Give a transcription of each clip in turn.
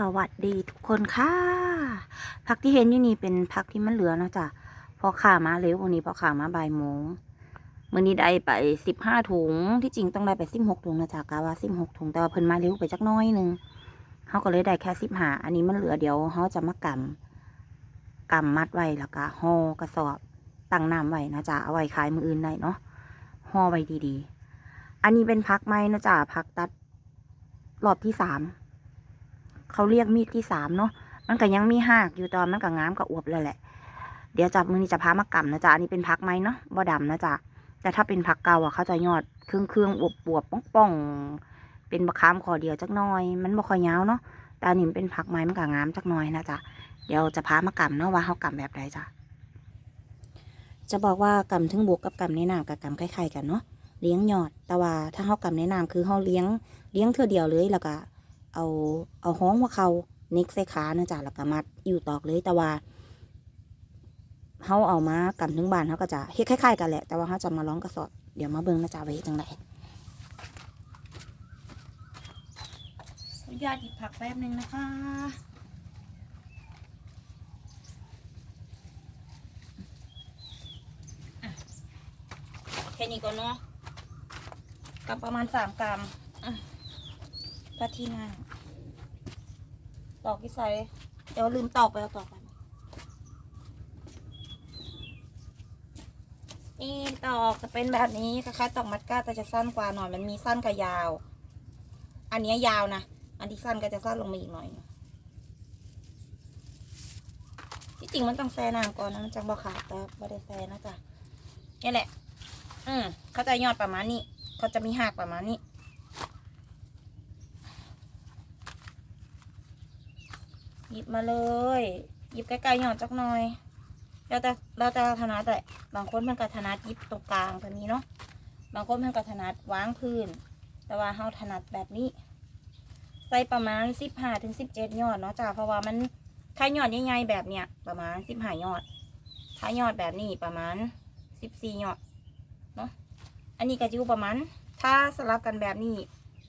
สวัสดีทุกคนค่ะผักที่เห็นอยู่นี่เป็นผักที่มันเหลือเนาะจ้ะพอข่ามาเร็ววันนี้พอข่ามาบ่ายโมงมื่อนี้ได้ไปสิบห้าถุงที่จริงต้องได้ไปสิบหกถุงนะจ๊ะกะว่าสิบหกถุงแต่ว่าเพิ่นมาเร็วไปจักน้อยหนึงเขาก็เลยได้แค่สิบห้าอันนี้มันเหลือเดี๋ยวเขาจะมากำกำมัดไว้แล้วก็ห่อกระสอบตั้งน้ำไว้นะจ๊ะเอาไว้ขายมืออื่นได้เนาะห่อไว้ดีๆ อันนี้เป็นพักไม้นะจ๊ะพักตัดรอบที่สาม เขาเรียกมีดที่สามเนาะมันก็ยังมีหากอยู่ตอนมันก็งามกับอวบเลยแหละ เดี๋ยวจับมือนี้จะพามากำนะจ๊ะอันนี้เป็นพักไหมเนาะบ่ดำนะจ๊ะแต่ถ้าเป็นผักเก่าอะเขาจะยอดเครื่องเครื่องอวบบวบป้องป้องเป็นบะขามขอเดียวจักหน่อย มันบ่ค่อยยาวเนาะแต่อันนี้เป็นผักไม้มันก็งามจักหน่อยนะจ๊ะเดี๋ยวจะพามากำเนาะว่าเขากำแบบใดจ้ะจะบอกว่ากำถึงบวกกับกำในน้ำกับกำคล้ายๆกันเนาะเลี้ยงยอดแต่ว่าถ้าเขากำในน้ำคือเขาเลี้ยงเลี้ยงเทื่อเดียวเลยแล้วก็ เอาเอาห้องหัวเขาเน็กใส่ขานะจ๊ะแล้วก็มัดอยู่ตอกเลยแต่ว่าเขาเอามากำถึงบ้านเขาก็จะเฮ็ดคล้ายๆกันแหละแต่ว่าเขาจะมาร้องกระสอบเดี๋ยวมาเบิ่งนะจ๊ะไว้จังไดขออนุญาตหยิบผักแป๊บนึงนะคะอะแค่นี้ก่อนเนาะกับประมาณสามกรัมอะ กะทินาตอกที่ใส่เดี๋ยวลืมตอกไปเอาตอกกันนี่ตอกจะเป็นแบบนี้คล้ายๆตอกมัดก้าแต่จะสั้นกว่าหน่อยมันมีสั้นกับยาว อันนี้ยาวนะ อันที่สั้นก็จะสั้นลงมาอีกหน่อยที่จริงมันต้องแซ่น้ำก่อนนะมันจังบ่ขาดแต่บ่ได้แซ่นะจ๊ะนี่แหละ อืมเขาจะยอดประมาณนี้ เขาจะมีหักประมาณนี้ หยิบมาเลย หยิบใกล้ๆหย่อนจักหน่อยแล้วแต่แล้วแต่ถนัดแต่บางคนมันก็ถนัดยิบตรงกลางแบบนี้เนาะบางคนมันก็ถนัดวางพื้น แต่ว่าเฮาถนัดแบบนี้ ใส่ประมาณสิบห้าถึงสิบเจ็ดยอดเนาะจ้าเพราะว่ามันถ้ายอดใหญ่ๆแบบเนี้ยประมาณสิบห้ายอด ถ้ายอดแบบนี้ประมาณสิบสี่ยอดเนาะอันนี้ก็จะอยู่ประมาณ ถ้าสลับกันแบบนี้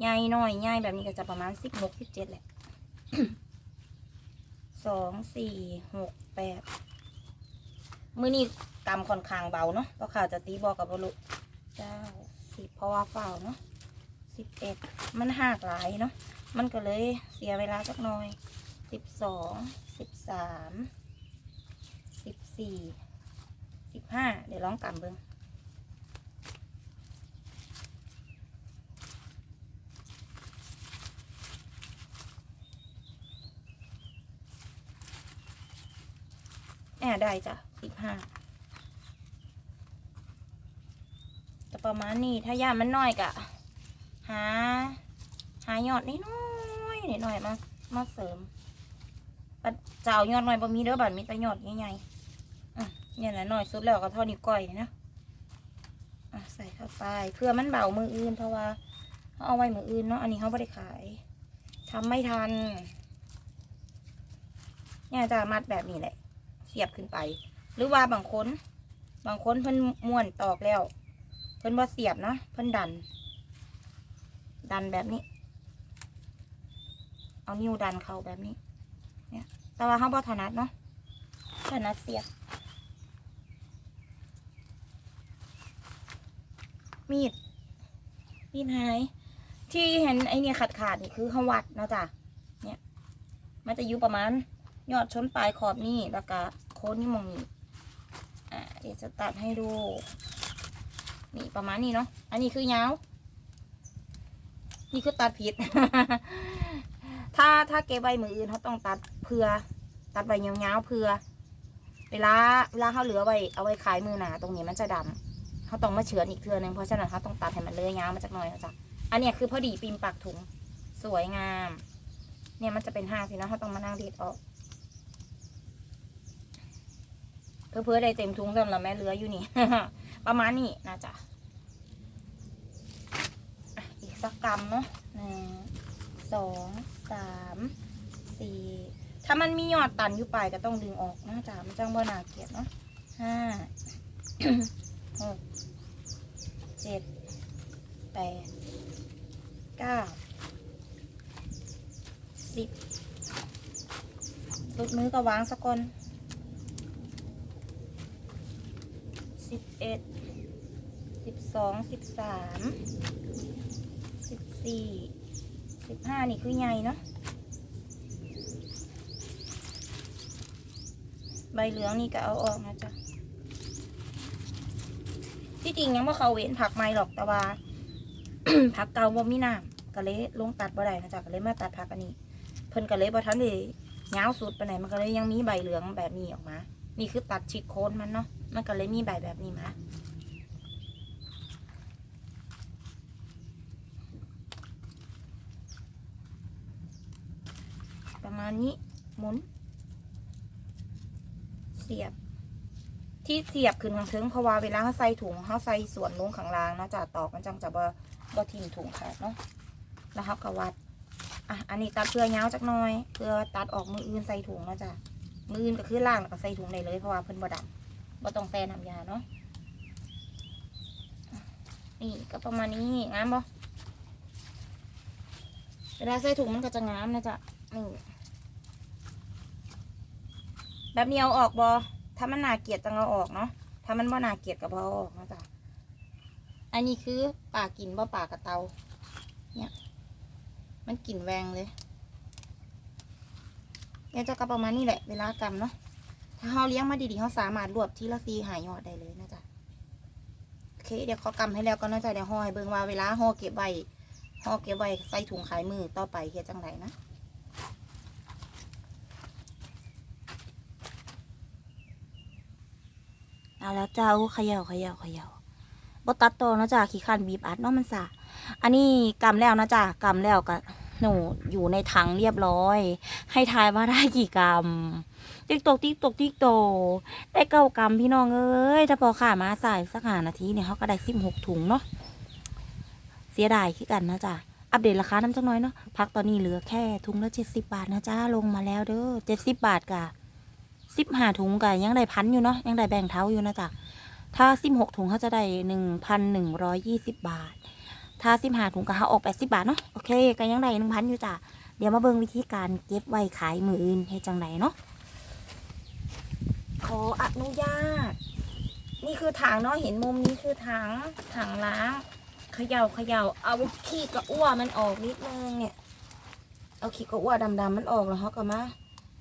ใหญ่น้อยใหญ่แบบนี้ก็จะประมาณสิบหกสิบเจ็ดแหละ สองสี่หกแปดมือนี้กำค่อนข้างเบาเนาะก็ข่าวจะตีบอกกับบรุเก้าสิบเพราะว่าเฝ้าเนาะสิบเอ็ดมันหากหลายเนาะมันก็เลยเสียเวลาสักหน่อยสิบสองสิบสามสิบสี่สิบห้าเดี๋ยวลองกำเบิ้ง ได้จ้ะสิบห้าแต่ประมาณนี้ถ้าย่ามันน้อยกะหา หายอดนิดน้อยๆหน่อยมามาเสริมเจ้ายอดหน่อยบ่มีเด้อบัดมีแต่ยอดใหญ่ๆอะเนี่ยแหละหน่อยสุดแล้วก็เท่านิ้ก้อยนะอะใส่เข้าไปเพื่อมันเบามืออื่นเพราะว่าเขาเอาไว้มืออื่นเนาะอันนี้เขาไม่ได้ขายทำไม่ทันเนี่ยจะมัดแบบนี้แหละ สียบขึ้นไป หรือว่าบางคนบางคนเพิ่นม้วนตอกแล้ว เพิ่นว่าเสียบเนาะเพิ่นดัน ดันแบบนี้ เอานิ้วดันเข้าแบบนี้ เนี่ย แต่ว่าเขาบ่ถนัดเนาะถนัดเสียบ มีด มีดหาย ที่เห็นไอเนี่ยขาดขาดนี่คือเขาวัดนะจ๊ะ เนี่ย มันจะอยู่ประมาณยอดชนปลายขอบนี่แล้วก็ โค้นนี่มองนี่อ่าเดี๋ยวจะตัดให้ดู นี่ประมาณนี้เนาะอันนี้คือยาวนี่คือตัดผิด ถ้าถ้าเก็บไว้มืออื่นเขาต้องตัดเพื่อ ตัดไว้ยาวๆเพื่อ เวลาเวลาเขาเหลือไว้เอาไว้ขายมือหนาตรงนี้มันจะดำเขาต้องมาเฉือนอีกเทือนึงเพราะฉะนั้นเขาต้องตัดให้มันเลื่อยยาวมาจากหน่อยนะจ๊ะอันนี้คือพอดีปิมปากถุง สวยงาม เนี่ยมันจะเป็นห้าสินะเขาต้องมานั่งดีดออก เพื่อได้เต็มถุงสำหรับแม่เรืออยู่นี่ ประมาณนี้นะจ๊ะอีกสักกรัมเนาะหนึ่งสองสามสี่ถ้ามันมียอดตันอยู่ปลายก็ต้องดึงออกนะจ๊ะมันจังบ่นาเกียดเนาะห้าหกเจ็ดแปดเก้าสิบสุดมือก็วางสะก่อนสิบเอ็ด สองสิบสามสิบสี่สิบห้านี่คือใหญ่เนาะใบเหลืองนี่ก็เอาออกนะจ๊ะที่จริงยังว่าเขาเว้นผักไม้หรอกแต่ว่าผักเก่าบ่มีน้ำก็เลยลงตัดบ่ได้นะจ๊ะก็เลยมาตัดผักอันนี้ เพิ่นก็เลยบ่ทันได้ยาสุดไปไหนมันก็เลยยังมีใบเหลืองแบบนี้ออกมา นี่คือตัดชิดโคนมันเนาะมันก็เลยมีใบแบบนี้มา ประ มาณนี้หมุน เสียบ ที่เสียบขึ้นข้างเทิงเพราะว่าเวลาเขาใส่ถุงเขาใส่ส่วนลงข้างล่างนะจะตอกมันจังจะบ่บ่ทิ่มถุงขาดเนาะแล้วเขาก็วัดอะอันนี้ตัดเพื่อยาวจักหน่อยเพื่อตัดออกมืออื่นใส่ถุงนะจ้ะมืออื่นก็คือล่างแล้วก็ใส่ถุงได้เลยเพราะว่าเพิ่นบ่ดำบ่ต้องแซ่น้ำยาเนาะอะนี่ก็ประมาณนี้งามบ่เวลาใส่ถุงมันก็จะงามนะจ๊ะนี่ แบบนี้เอาออกบอถ้ามันหนาเกลียดจังเอาออกเนาะ ถ้ามันบ่น่าเกลียดก็บ่เอาออกนะจ๊ะอันนี้คือป่ากินบ่ป่ากระเตา เนี่ย มันกลิ่นแวงเลยเนี่ยจะก็ประมาณนี้แหละเวลากำเนาะ ถ้าเราเลี้ยงมาดีๆเขาสามารถรวบทีละซีหายยอดได้เลยนะจ๊ะโอเค เดี๋ยวเขากำให้แล้วก็น่าจะเดี๋ยวห่อให้เบิ่งว่าเวลาห่อเก็บไว้ห่อเก็บไว้ใส่ถุงขายมือต่อไปเฮ็ดจังไรนะ เอาแล้วเจ้าเขย่าเขย่าเขย่าบตัดโตอเนาะจ๊ะขี้คันบีบอัดเนาะมันสะอันนี้กำแล้วนะจ๊ะกำแล้วก็หนูอยู่ในถังเรียบร้อย ให้ทายว่าได้กี่กรัมติ๊กตกติ๊กตกติ๊กโตได้เก้ากรัมพี่น้องเอ้ยถ้าพอข่ามาใส่สักหานาทีเนี่ยเขาก็ได้สิบหกถุงเนาะเสียดายคือกันนะจ๊ะอัปเดตราคาน้ำจังน้อยเนาะพักตอนนี้เหลือแค่ถุงละเจ็ดสิบาทนะจ๊ะลงมาแล้วเด้อเจ็ดสิบบาทกะ สิบห้าถุงกะยังได้พันอยู่เนาะยังได้แบ่งเท้าอยู่นะจ๊ะถ้าสิบหกถุงเขาจะได้หนึ่งพันหนึ่งร้อยยี่สิบบาท ถ้าสิบหาถุงก็เขาออกแปดสิบาทเนาะโอเคก็ยังได้หนึ่งพันอยู่จ้ะเดี๋ยวมาเบิ่งวิธีการเก็บไว้ขายมืออื่นให้จังไหนเนาะขออนุญาต นี่คือถังเนาะเห็นมุมนี้คือถังถังล้างเขย่าเขย่าเอาขี้กระอ้วมันออกนิดนึงเนี่ย เอาขี้กระอ้วดำๆมันออกแล้วเขาก็มา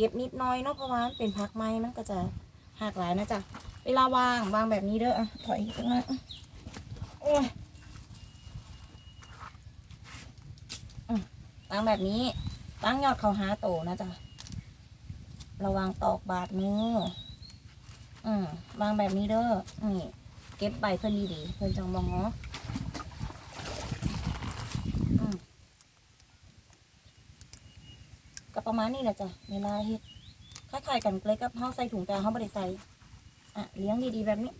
เก็บนิดน้อยเนาะเพราะว่ามันเป็นพักไม้มันก็จะหักหลายนะจ๊ะเวลาวางวางแบบนี้เด้ออะถอยอีกนั้นโอ้ยตั้งแบบนี้ตั้งยอดเขาหาโตนะจ๊ะระวังตอกบาดมืออืมวางแบบนี้เด้อนี่เก็บใบเพื่อนดีๆเพื่อนจังบองเนาะอืมก็ ประมาณนี้แหละจ้ะเวลาเฮ็ดคล้ายๆกันเลยกับเฮาใส่ถุงแต่เฮาไม่ได้ใส่อะเลี้ยงดีๆแบบนี้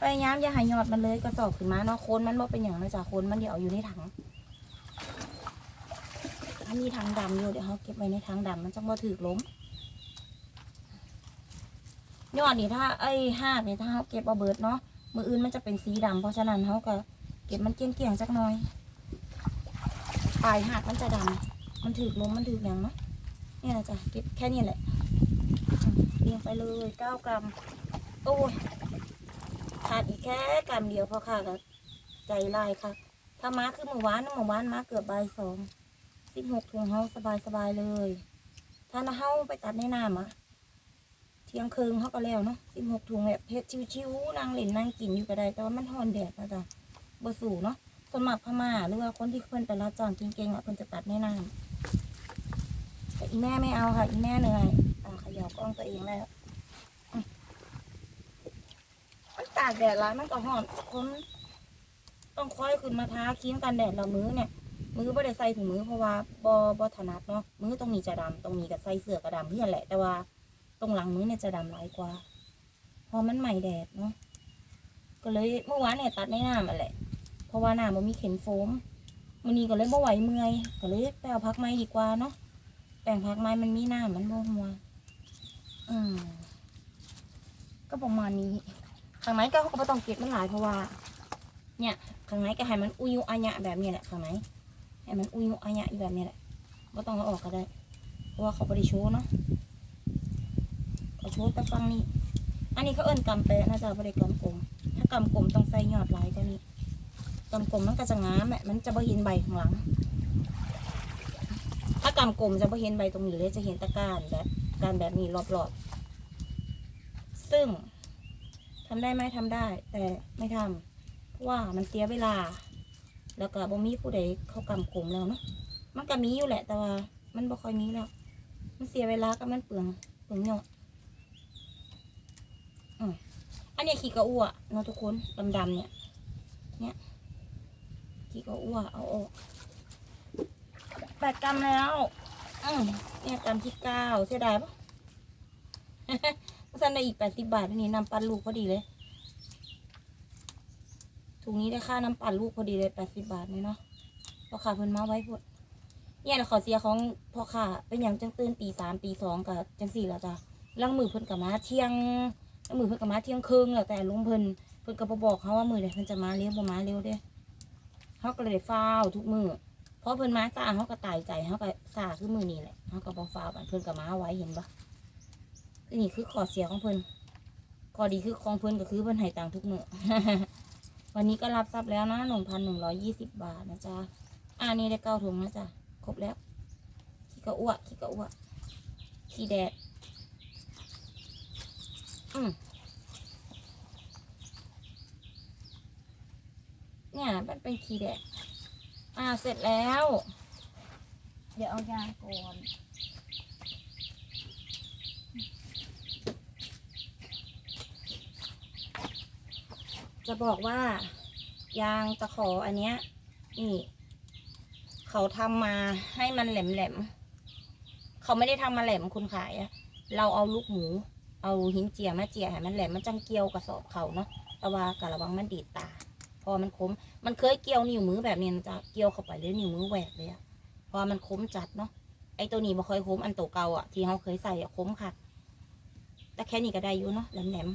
พยายามอย่าหายยอดมันเลยกระสอบขึ้นมาเนาะโคนมันบ่เป็นอย่างนะจ๊ะโคนมันเดี๋ยวอยู่ในถังถ้ามีทางดำอยู่เดี๋ยวเขาเก็บไว้ในทางดำมันจะบ่ถือล้มยอดนี่ถ้าไอ้ห้ากนี่ถ้าเขาเก็บเอาเบิดเนาะมืออื่นมันจะเป็นสีดำเพราะฉะนั้นเขาก็เก็บมันเกลี้ยงๆสักหน่อยปลายหักมันจะดำ มันถือลมมันถืออย่างเนาะเนี่ยนะจ๊ะเก็บแค่นี้แหละเรียงไปเลยเก้ากรัมโอ้ยขาดอีกแค่กรัมเดียวพอค่ะก็ใจลายค่ะ ถ้าม้าคือหมู่บ้านนะหมู่บ้านม้าเกือบใบสองสิบหกถุงเฮาสบายสบายเลย ถ้าเฮาไปตัดในน้ำอะเที่ยงคืนเฮาก็แล้วเนาะสิบหกถุงแบบเพชรชิวๆนั่งเล่นนั่งกินอยู่ก็ได้แต่ว่ามันทอนแดดนะจ๊ะบ่สูเนาะส่วนมากพม่าหรือว่าคนที่เพิ่อนไปรับจ้างเก่งๆอะเพิ่นจะตัดในน้ำ อีแม่ไม่เอาค่ะ อีแม่เหนื่อยอ่าเขย่ากล้องตัวเองแล้วมันตากแดดร้ายมันก็หอนคนต้องคอยขึ้นมาทาครีมกันแดดเรามือเนี่ย มือบ่ได้ใส่ถุงมือเพราะว่าบ่บ่ถนัดเนาะมือตรงนี้จะดำตรงนี้ก็ใส่เสื้อก็ดำเพื่อนแหละ แต่ว่าตรงหลังมือเนี่ยจะดำหลายกว่าเพอมันใหม่แดดเนาะก็เลยเมื่อวานเนี่ยตัดในน้ำอะแหละ เพราะว่าน้ำมันมีเข็นโฟมมื้อนี้ก็เลยบ่ไหวเมื่อยก็เลยไปเอาพักไม้ดีกว่าเนาะ แป้งพักไม้มันมีหน้ำมันบ่หัวอืมก็ประมาณนี้ข้างในก็เขาก็ต้องเก็บมันหลายเพราะว่า เนี่ยข้างในก็ให้มันอุยุอัญะแบบนี้แหละข้างในให้มันอุยุอัญะอยู่แบบนี้แหละไม่ต้องเอาออกก็ได้เพราะว่าเขาบริโชว์เนาะเขาโชว์แต่ฟังนี่อันนี้เขาเอิ้นกำแปะนะจ๊ะบริกรรมกลมถ้ากำกลมต้องใส่ยอดหลายกว่านี้กำกลมมันก็จะงามแหละมันจะบ่เห็นใบข้างหลัง ถ้ากำกลมจะบ่เห็นใบตรงนี้เลยจะเห็นตะการแบบการแบบนี้รอบๆ ซึ่งทำได้ไหมทำได้ แต่ไม่ทำเพราะว่ามันเสียเวลา แล้วก็บ่มีผู้ใดเขากำกลมแล้วเนาะมันก็มีอยู่แหละ แต่ว่า มันบ่ค่อยมีแล้ว มันเสียเวลากับมันเปลืองเปลืองเนาะอืมอันนี้ขี้กระอ้วเนาะทุกคนดำๆเนี่ย เนี่ยขี้กระอ้วเอาออก แปดกรัมแล้ว อืมเนี่ยกรัมที่เก้าเสียดายปะสั่นได้อีกแปดสิบบาทนี่น้ำปั่นลูกพอดีเลยถุงนี้ได้ค่าน้ำปั่นลูกพอดีเลยแปดสิบบาทเลยเนาะพ่อค้าเพิ่นมาไว้พดเนี่ยขอเสียของพ่อค้าเป็นอย่างจังตื่นตีสามตีสองกับจังสี่แล้วจ้ะลังมือเพิ่นกับมาเที่ยงลังมือเพิ่นกับมาเที่ยงครึ่งแล้วแต่ลุงเพิ่นเพิ่นก็บ่บอกเขาว่ามือเดี๋ยวเพิ่นจะมาเร็วบ่มาเร็วเด้เขาก็เลยได้ฟ้าทุกมือ พราะเพิ่นมาซาเขาก็ตายใจเขาก็ซ่าคือมือนี่แหละเขาก็บ่ฟ้าวบัดเพิ่นก็มาไว้เห็นปะนี่คือข้อเสียของเพิ่นข้อดีคือของเพิ่นก็คือเพิ่นให้ตังทุกมือวันนี้ก็รับทรัพย์แล้วนะหนึ่งพันหนึ่งร้อยยี่สิบบาทนะจ๊ะอ่านี่ได้เก้าถุงนะจ๊ะครบแล้วขี้กระอ้วกขี้กระอ้วกขี้แดดอืมเนี่ยมันเป็นขี้แดด อ่าเสร็จแล้ว เดี๋ยวเอายางก่อนจะบอกว่ายางตะขออันเนี้ยนี่เขาทำมาให้มันแหลมแหลมๆเขาไม่ได้ทำมาแหลมคุณขายอะเราเอาลูกหมู เอาหินเจียมาเจียให้มันแหลมมันจังเกียวกระสอบเขาเนาะแต่ว่ากะระวังมันดีดตา พอมันคมมันเคยเกี่ยวนิ้วมือแบบนี้นะจะเกี่ยวเข้าไปเลยนิ้วมือแหวกเลยอะพอมันคมจัดเนาะไอตัวนี้บ่เคยคมอันตัวเก่าอะที่เขาเคยใส่อะคมค่ะแต่แค่นี้ก็ได้อยู่เนาะแหลม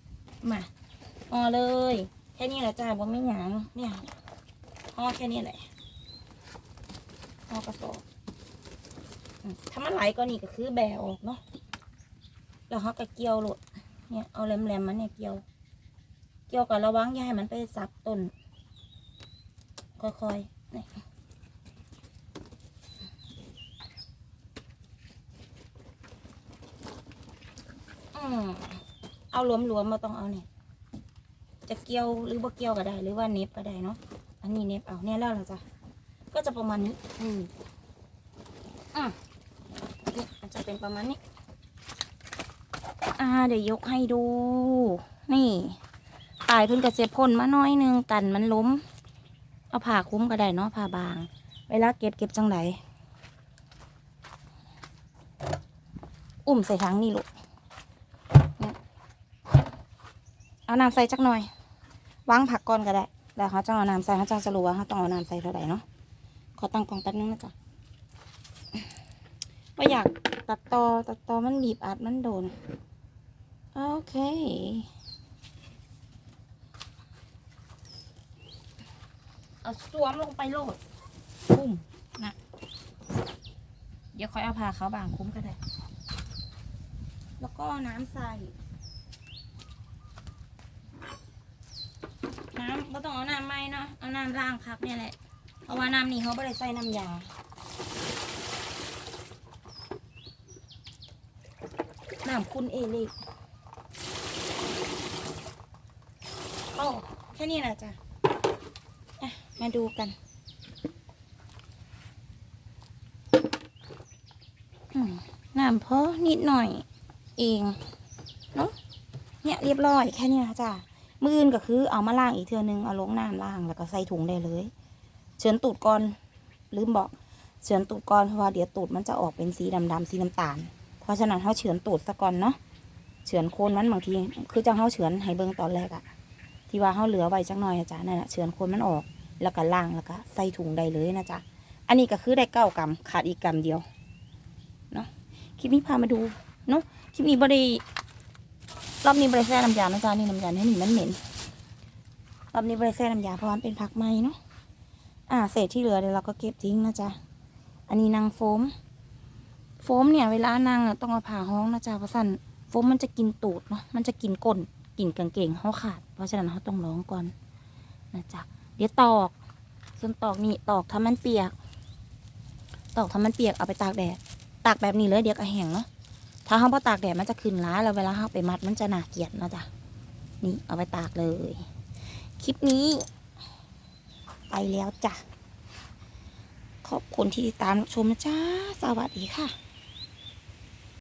ๆมาห่อเลย แค่นี้แหละจ้าบ่ไม่หยังเนี่ยห่อแค่นี้แหละห่อกระสอบถ้ามันไหลก็นี่ก็คือแบออกเนาะแล้วเขาก็เกี่ยวหลดเนี่ยเอาแหลมๆมันเนี่ยเกี่ยว เกี่ยวกับระวังอย่าให้มันไปสับต้น ค่อยๆนี่เอาหลวมๆมาต้องเอาเนี่ย จะเกี่ยวหรือบ่เกี่ยวก็ได้ หรือว่าเน็บก็ได้เนาะ อันนี้เน็บเอาเนี่ยแล้วเราจะก็จะประมาณนี้ อืมอะนี่มันจะเป็นประมาณนี้ อ่า เดี๋ยวยกให้ดู นี่ ปลายเพิ่นกระเจ็บพ่นมาหน้อยหนึงกันมันล้ม เอาผ่าคุ้มก็ได้เนาะผ่าบาง เวลาเก็บเก็บจังไหนอุ่มใส่ถังนี่ลูกเอาน้ำใส่จักหน่อยวางผักก่อนก็ได้แล้วเขาจะเอาน้ำใส่เขาจะรู้ว่าเขาต้องเอาน้ำใส่เท่าไหร่เนาะขอตั้งกล้องแป๊บนึงนะจ๊ะว่าอยากตัดต่อตัดต่อมันบีบอัดมันโดน โอเค เอาสวมลงไปโลดคุ้มนะเดี๋ยวค่อยเอาพาเขาบางคุ้มก็ได้ แล้วก็น้ำใส่น้ำไม่ต้องเอาน้ำไหมเนาะเอาน้ำล้างพักเนี่ยแหละเพราะว่าน้ำนี่เขาไม่ได้ใส่น้ำยาน้ำคุณเอเล็กโอ้แค่นี้แหละจ้ะ มาดูกันน้ำเพอนิดหน่อย เองเนาะเนี่ยเรียบร้อยแค่นี้นะจ้ะมืออื่นก็คือเอามาล้างอีกเทือนึงเอาลงน้ำล้างแล้วก็ใส่ถุงได้เลยเชือนตูดก่อนลืมบอกเฉือนตูดก่อนเพราะว่าเดี๋ยวตูดมันจะออกเป็นสีดำๆสีน้ำตาล เพราะฉะนั้นเขาเฉือนตูดซะก่อนเนาะเฉือนโคนมันบางที คือจังเขาเฉือนให้เบิ่งตอนแรกอะที่ว่าเขาเหลือไว้จังหน่อยอะจ้ะนั่นแหละเฉือนโคนมันออก แล้วก็ล้างแล้วก็ใส่ถุงได้เลยนะจ๊ะ อันนี้ก็คือได้เก้ากรัมขาดอีกกรัมเดียวเนาะคลิปนี้พามาดูเนาะคลิปนี้บริรอบนี้บริแซ่น้ำยานะจ๊ะนี่น้ำยาเนี่ยนี่มันเหม็นรอบนี้บริแซ่น้ำยาเพราะมันเป็นผักไหมเนาะอ่าเศษที่เหลือเดี๋ยวเราก็เก็บทิ้งนะจ๊ะอันนี้นางโฟม โฟมเนี่ยเวลานางต้องเอาผ่าห้องนะจ๊ะเพราะสั่นโฟมมันจะกินตูดเนาะมันจะกินก้นกินกางเกงเขาขาด เพราะฉะนั้นเขาต้องร้องก่อนนะจ๊ะ ดี๋ยวตอก ส่วนตอกนี่ตอกทำมันเปียก ตอกทำมันเปียกเอาไปตากแดด ตากแบบนี้เลยเดี๋ยวก็แห้งเนาะ ถ้าเขาพอตากแดดมันจะขึ้นล้าแล้วเวลาเขาไปมัดมันจะหนาเกลียดเนาะจ๊ะ นี่เอาไปตากเลย คลิปนี้ ไปแล้วจ้ะ ขอบคุณที่ติดตามรับชมนะจ๊ะ สวัสดีค่ะ